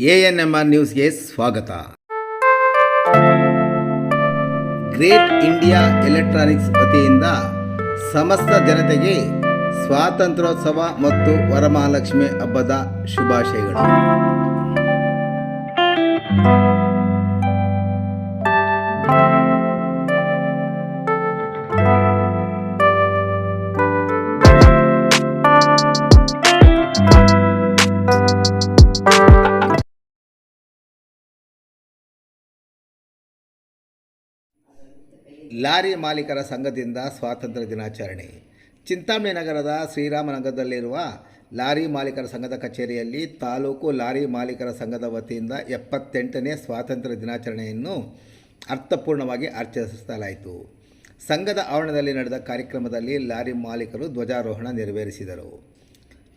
A N M R ನ್ಯೂಸ್ಗೆ ಸ್ವಾಗತ. Great India electronics ವತಿಯಿಂದ ಸಮಸ್ತ ಜನತೆಗೆ ಸ್ವಾತಂತ್ರ್ಯೋತ್ಸವ ಮತ್ತು ವರಮಹಾಲಕ್ಷ್ಮಿ ಹಬ್ಬದ ಶುಭಾಶಯಗಳು. ಲಾರಿ ಮಾಲೀಕರ ಸಂಘದಿಂದ ಸ್ವಾತಂತ್ರ್ಯ ದಿನಾಚರಣೆ. ಚಿಂತಾಮಣಿ ನಗರದ ಶ್ರೀರಾಮನಗರದಲ್ಲಿರುವ ಲಾರಿ ಮಾಲೀಕರ ಸಂಘದ ಕಚೇರಿಯಲ್ಲಿ ತಾಲೂಕು ಲಾರಿ ಮಾಲೀಕರ ಸಂಘದ ವತಿಯಿಂದ ಎಪ್ಪತ್ತೆಂಟನೇ ಸ್ವಾತಂತ್ರ್ಯ ದಿನಾಚರಣೆಯನ್ನು ಅರ್ಥಪೂರ್ಣವಾಗಿ ಆಚರಿಸಲಾಯಿತು. ಸಂಘದ ಆವರಣದಲ್ಲಿ ನಡೆದ ಕಾರ್ಯಕ್ರಮದಲ್ಲಿ ಲಾರಿ ಮಾಲೀಕರು ಧ್ವಜಾರೋಹಣ ನೆರವೇರಿಸಿದರು.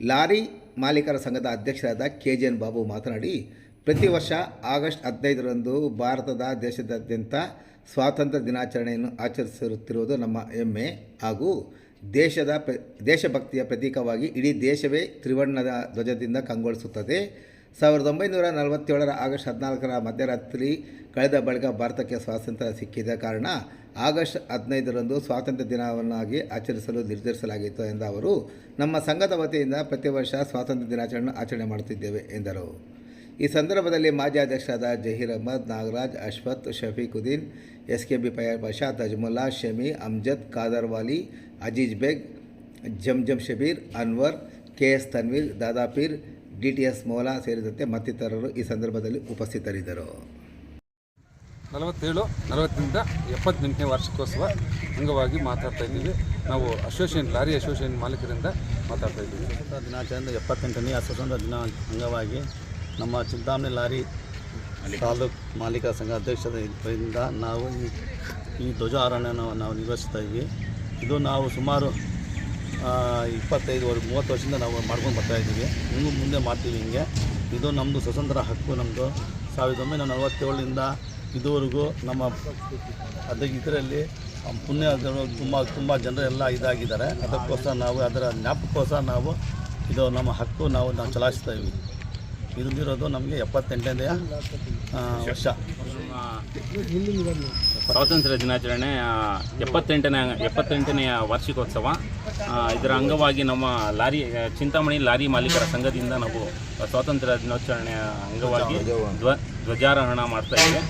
ಲಾರಿ ಮಾಲೀಕರ ಸಂಘದ ಅಧ್ಯಕ್ಷರಾದ ಕೆ. ಜಿ. ಎನ್. ಬಾಬು ಮಾತನಾಡಿ ಪ್ರತಿ ವರ್ಷ ಆಗಸ್ಟ್ ಹದಿನೈದರಂದು ಭಾರತದ ದೇಶದಾದ್ಯಂತ ಸ್ವಾತಂತ್ರ್ಯ ದಿನಾಚರಣೆಯನ್ನು ಆಚರಿಸುತ್ತಿರುವುದು ನಮ್ಮ ಹೆಮ್ಮೆ. ಹಾಗೂ ದೇಶದ ಪ್ರ, ದೇಶಭಕ್ತಿಯ ಪ್ರತೀಕವಾಗಿ ಇಡೀ ದೇಶವೇ ತ್ರಿವರ್ಣದ ಧ್ವಜದಿಂದ ಕಂಗೊಳಿಸುತ್ತದೆ. ಸಾವಿರದ ಒಂಬೈನೂರ ನಲವತ್ತೇಳರ ಆಗಸ್ಟ್ ಹದಿನಾಲ್ಕರ ಮಧ್ಯರಾತ್ರಿ ಕಳೆದ ಬಳಿಕ ಭಾರತಕ್ಕೆ ಸ್ವಾತಂತ್ರ್ಯ ಸಿಕ್ಕಿದ ಕಾರಣ ಆಗಸ್ಟ್ ಹದಿನೈದರಂದು ಸ್ವಾತಂತ್ರ್ಯ ದಿನವನ್ನಾಗಿ ಆಚರಿಸಲು ನಿರ್ಧರಿಸಲಾಗಿತ್ತು ಎಂದ ಅವರು, ನಮ್ಮ ಸಂಘದ ವತಿಯಿಂದ ಪ್ರತಿ ವರ್ಷ ಸ್ವಾತಂತ್ರ್ಯ ದಿನಾಚರಣೆ ಆಚರಣೆ ಮಾಡುತ್ತಿದ್ದೇವೆ ಎಂದರು. ಈ ಸಂದರ್ಭದಲ್ಲಿ ಮಾಜಿ ಅಧ್ಯಕ್ಷರಾದ Zaheer Ahmed Nagaraj Ashwath Shafiquddin S K B ಪಯಾ Tajmulla Shami Amjad Khader Wali Aziz Baig Zamzam Shabbir Anwar K S Tanveer Dadapeer D T S Moula ಸೇರಿದಂತೆ ಮತ್ತಿತರರು ಈ ಸಂದರ್ಭದಲ್ಲಿ ಉಪಸ್ಥಿತರಿದ್ದರು. ನಲವತ್ತೇಳು ನಲವತ್ತರಿಂದ ಎಪ್ಪತ್ತೆಂಟನೇ ವಾರ್ಷಿಕೋತ್ಸವ ಅಂಗವಾಗಿ ಮಾತಾಡ್ತಾ ಇದ್ದೀವಿ. ನಾವು ಅಸೋಸಿಯೇಷನ್ ಲಾರಿ ಅಸೋಸಿಯೇಷನ್ ಮಾಲೀಕರಿಂದ ಮಾತಾಡ್ತಾ ಇದ್ದೀವಿ. ಸ್ವತಂತ್ರ ದಿನಾಚರಣೆ ಎಪ್ಪತ್ತೆಂಟನೇ ಸ್ವತಂತ್ರ ದಿನ ಅಂಗವಾಗಿ ನಮ್ಮ ಚಿಂತಾಮಣಿ ಲಾರಿ ತಾಲೂಕು ಮಾಲೀಕ ಸಂಘ ಅಧ್ಯಕ್ಷರಿಂದ ನಾವು ಈ ಈ ಧ್ವಜಾರೋಹಣವನ್ನು ನಾವು ನಿರ್ವಹಿಸ್ತಾ ಇದ್ವಿ. ಇದು ನಾವು ಸುಮಾರು ಇಪ್ಪತ್ತೈದು ವರ್ಷ ಮೂವತ್ತು ವರ್ಷದಿಂದ ನಾವು ಮಾಡ್ಕೊಂಡು ಬರ್ತಾ ಇದ್ದೀವಿ. ಇನ್ನೂ ಮುಂದೆ ಮಾಡ್ತೀವಿ ಹಿಂಗೆ. ಇದು ನಮ್ಮದು ಸ್ವತಂತ್ರ ಹಕ್ಕು ನಮ್ಮದು ಸಾವಿರದ ಒಂಬೈನೂರ ನಲವತ್ತೇಳರಿಂದ ಇದುವರೆಗೂ ನಮ್ಮ, ಅದೇ ಇದರಲ್ಲಿ ಪುಣ್ಯ ತುಂಬ ತುಂಬ ಜನರೆಲ್ಲ ಇದಾಗಿದ್ದಾರೆ. ಅದಕ್ಕೋಸ್ಕರ ನಾವು ಅದರ ಜ್ಞಾಪಕೋಸ್ಕರ ನಾವು ಇದು ನಮ್ಮ ಹಕ್ಕು ನಾವು ನಾವು ಚಲಾಯಿಸ್ತಾ ಇದ್ವಿ ಇದಿರೋದು ನಮಗೆ ಎಪ್ಪತ್ತೆಂಟನೇ ವರ್ಷ. ಸ್ವಾತಂತ್ರ್ಯ ದಿನಾಚರಣೆ ಎಪ್ಪತ್ತೆಂಟನೇ ಎಪ್ಪತ್ತೆಂಟನೆಯ ವಾರ್ಷಿಕೋತ್ಸವ. ಇದರ ಅಂಗವಾಗಿ ನಮ್ಮ ಲಾರಿ ಚಿಂತಾಮಣಿ ಲಾರಿ ಮಾಲೀಕರ ಸಂಘದಿಂದ ನಾವು ಸ್ವಾತಂತ್ರ್ಯ ದಿನಾಚರಣೆಯ ಅಂಗವಾಗಿ ಧ್ವ, ಧ್ವಜಾರೋಹಣ ಮಾಡ್ತಾ ಇದ್ದೇವೆ